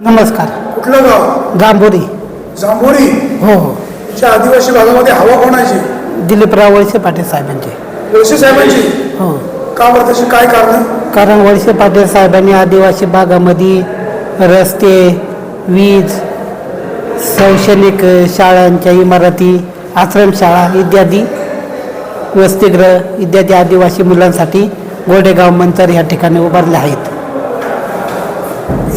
नमस्कार. कुठलं गाव? गांभोरी जांभोरी? हो हो. च्या आदिवासी भागामध्ये हवा कोणाची? दिलीपराव वळसे पाटील साहेबांचे. वळसे साहेबांची? हो. का बरं तशी काय कारण? कारण वळसे पाटील साहेबांनी आदिवासी भागामध्ये रस्ते वीज शैक्षणिक शाळांच्या इमारती आश्रमशाळा इत्यादी वसतिगृह इत्यादी आदिवासी मुलांसाठी गोडेगाव मंतर या ठिकाणी उभारले आहेत.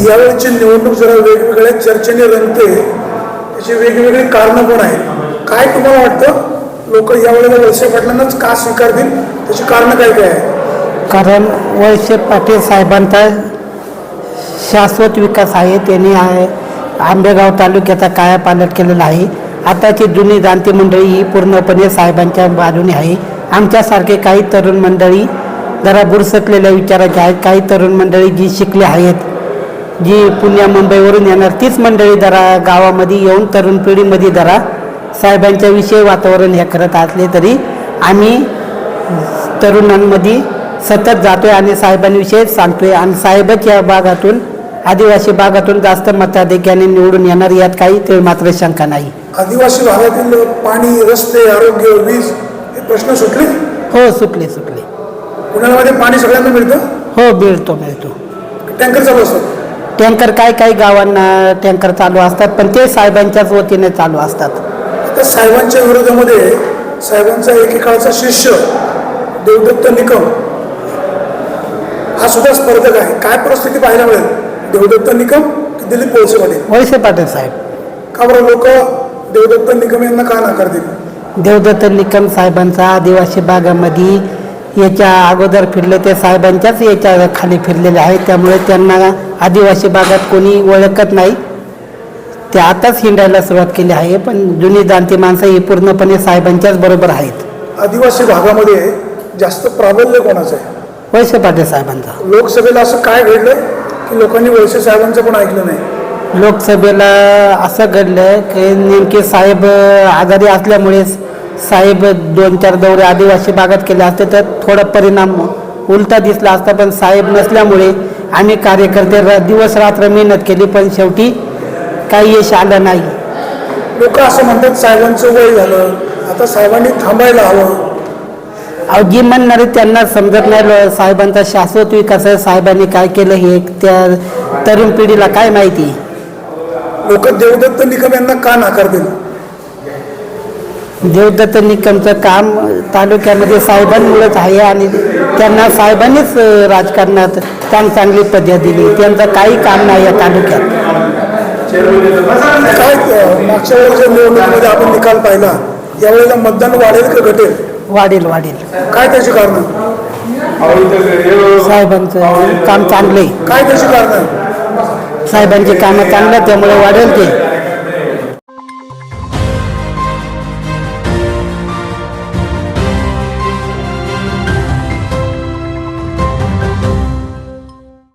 यावेळीची निवडणूक जरा वेगवेगळ्या चर्चेने रंगते. त्याची वेगवेगळी कारणं पण आहेत. काय तुम्हाला वाटतं? लोक यावेळेला वळसे पाटलांनाच का स्वीकारतील? त्याची कारणं काय काय आहे कारण वळसे पाटील साहेबांचा शाश्वत विकास आहे. त्यांनी आहे आंबेगाव तालुक्याचा कायापालट केलेला आहे. आताची जुनी जाणती मंडळी ही पूर्णपणे साहेबांच्या बाजूने आहे. आमच्यासारखे काही तरुण मंडळी जरा बुरसटलेल्या विचाराचे आहेत. काही तरुण मंडळी जी शिकले आहेत जी पुण्या मुंबईवरून येणार तीच मंडळी जरा गावामध्ये येऊन तरुण पिढीमध्ये जरा साहेबांच्या विषयी वातावरण हे करत असले तरी आम्ही तरुणांमध्ये सतत जातोय आणि साहेबांविषयी सांगतोय. आणि साहेबच या भागातून आदिवासी भागातून जास्त मताधिक्याने निवडून येणार यात काही ते मात्र शंका नाही. आदिवासी भागातील पाणी रस्ते आरोग्य वीज हे प्रश्न सुटले? हो सुटले सुटले. पुण्यामध्ये पाणी सगळ्यांना मिळतं? हो मिळतो मिळतो. टँकर चालू असतात. टँकर काय काही गावांना टँकर चालू असतात पण ते साहेबांच्याच वतीने चालू असतात. आता साहेबांच्या विरोधामध्ये साहेबांचा एकेकाळचा शिष्य देवदत्त निकम हा सुद्धा स्पर्धक आहे. काय परिस्थिती पाहायला मिळेल? देवदत्त निकम की दिलीप वळसे पाटील? वळसे पाटील साहेब. का बरं लोक देवदत्त निकम यांना का नाकारतील? देवदत्त निकम साहेबांचा आदिवासी भागामध्ये याच्या अगोदर फिरले ते साहेबांच्याच याच्या खाली फिरलेले आहेत. त्यामुळे त्यांना आदिवासी भागात कोणी ओळखत नाही. ते आताच हिंडायला सुरुवात केली आहे पण जुनी जाणती माणसं ही पूर्णपणे साहेबांच्याच बरोबर आहेत. आदिवासी भागामध्ये जास्त प्राबल्य कोणाचं आहे? वळसे पाटील साहेबांचा. लोकसभेला असं काय घडलं की लोकांनी वळसे साहेबांचं पण ऐकलं नाही? लोकसभेला असं घडलं की नेमके साहेब आजारी असल्यामुळे साहेब दोन चार दौरे आदिवासी भागात केले असते तर थोडा परिणाम उलटा दिसला असता पण साहेब नसल्यामुळे आम्ही कार्यकर्ते र- दिवस रात्र मेहनत केली पण शेवटी काही यश आलं नाही. लोक असं म्हणतात साहेबांचं वय झालं आता साहेबांनी थांबायला हवं. अहो जी म्हणणारे त्यांना समजत नाही साहेबांचा शाश्वत विकास आहे साहेबांनी काय केलं हे त्या तरुण पिढीला काय माहिती? लोक देवदत्त निकम यांना का नाकारतील देवदत्त निकमचं काम तालुक्यामध्ये साहेबांमुळेच आहे आणि त्यांना साहेबांनीच राजकारणात चांग चांगली पदवी दिली. त्यांचं काही काम नाही या तालुक्यात. काय मागच्या वेळेच्या निवडणुकीमध्ये आपण निकाल पाहिला यावेळेला मतदान वाढेल का घटेल? वाढेल वाढेल. काय त्याची कारण? साहेबांचं काम चांगले काय त्याची कारण? साहेबांची कामं चांगलं त्यामुळे वाढेल ते.